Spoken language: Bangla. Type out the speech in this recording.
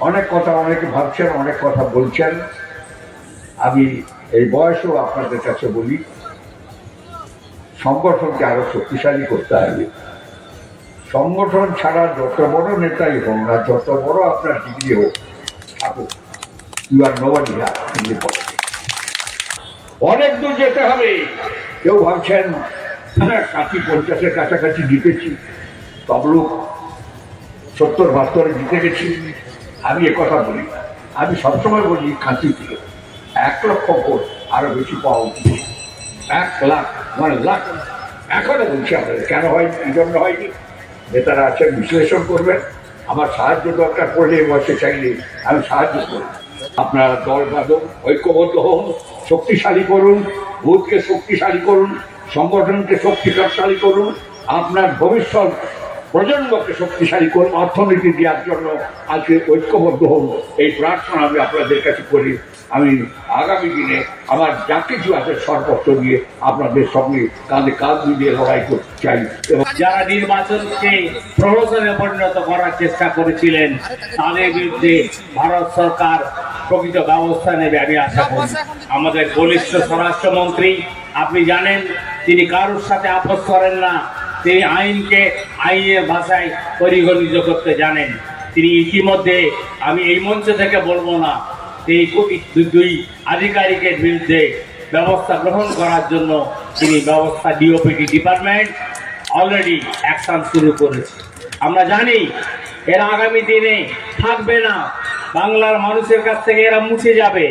অনেক কথা অনেকে ভাবছেন, অনেক কথা বলছেন। আমি এই বয়সেও আপনাদের কাছে বলি, সংগঠনকে আরও শক্তিশালী করতে হবে। সংগঠন ছাড়া যত বড় নেতাই হোক না, যত বড় আপনার ডিগ্রি হোক, থাকুক। ইউ আর অনেক দূর যেতে হবে। কেউ ভাবছেন হ্যাঁ কাছি পঞ্চাশের কাছাকাছি জিতেছি। তবলুক সত্তর বাহাত্তরে জিতে গেছি। আমি কথা বলি আমি সবসময় বলি কাঁচি থেকে এক লক্ষ ভোট আরও বেশি পাওয়া উচিত এক লাখ মানে লাখ। এখনও বলছি আপনাদের কেন হয়নি? এই জন্য হয়নি? নেতারা আছেন বিশ্লেষণ করবেন। আমার সাহায্য দরকার পড়লে বয়সে চাইলে আমি সাহায্য করব। আপনারা দল বাঁধন ঐক্যবদ্ধ হন, শক্তিশালী করুন বুথকে শক্তিশালী করুন, সংগঠনকে শক্তিশালী করুন, আপনার ভবিষ্যৎ প্রজন্মকে শক্তিশালী করুন, অর্থনীতি দেওয়ার জন্য আজকে ঐক্যবদ্ধ হন। এই প্রার্থনা আমি আপনাদের কাছে করি। আমি আগামী দিনে আমার যা কিছু আছে সর্বত্র দিয়ে আপনাদের সঙ্গে কাঁধে কাঁধ মিলিয়ে লড়াই করতে চাই। এবং যারা নির্বাচনকে প্রহসনে পরিণত করার চেষ্টা করেছিলেন, তাদের বিরুদ্ধে ভারত সরকার প্রকৃত ব্যবস্থা নেবে আমি আশা করি। আমাদের বলিষ্ঠ স্বরাষ্ট্রমন্ত্রী আপনি জানেন তিনি কারোর সাথে আপোষ করেন না। তিনি আইনকে আইনের ভাষায় পরিগণিত করতে জানেন। তিনি ইতিমধ্যে আমি এই মঞ্চ থেকে বলব না তিনি দুই আধিকারিকের বিরুদ্ধে ব্যবস্থা গ্রহণ করার জন্য তিনি ব্যবস্থা ডিওপিটি ডিপার্টমেন্ট অলরেডি অ্যাকশন শুরু করেছে। আমরা জানি এরা আগামী দিনে থাকবে না। বাংলার মানুষের কাছ থেকে এরা মুছে যাবে।